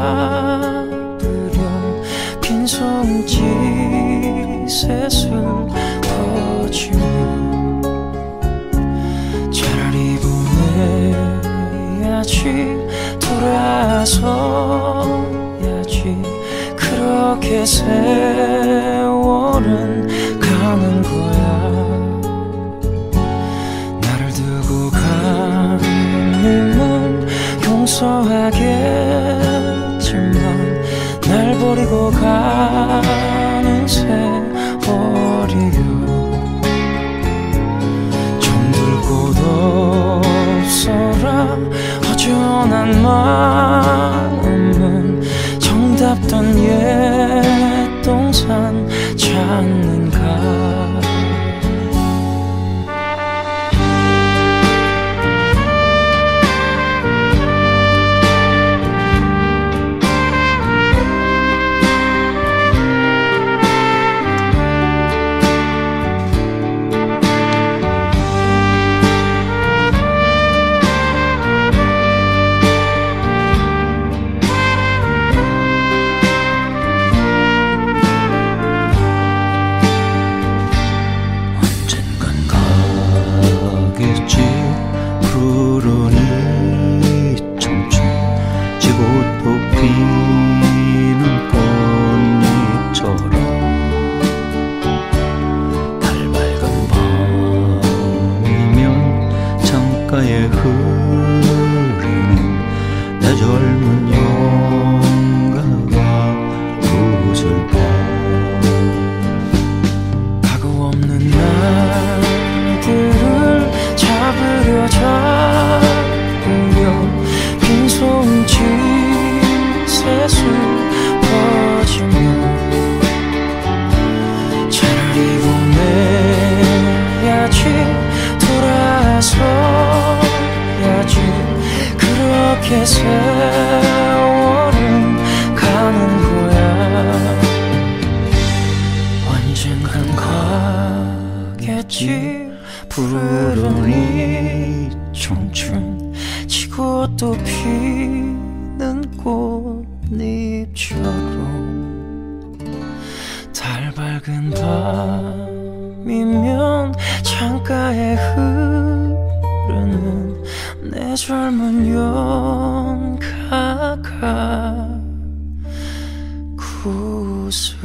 잡으려 잡으려 빈손짓 셋을 퍼지며 차라리 보내야지 돌아서야지. 그렇게 세월은 가는 거야. 나를 두고 용서하겠지만 날 버리고 가는 세월이요. 정들 곳 없어라. 허전한 마음은 정답던 옛 창가에 흐르는 내 젊은 영 그렇게 세월은 가는 거야. 언젠간 가겠지. 푸르른 이 청춘. 지고 또 피는 꽃잎처럼. 달 밝은 밤이면 창가에 흐르는 내 젊은 연가가 구슬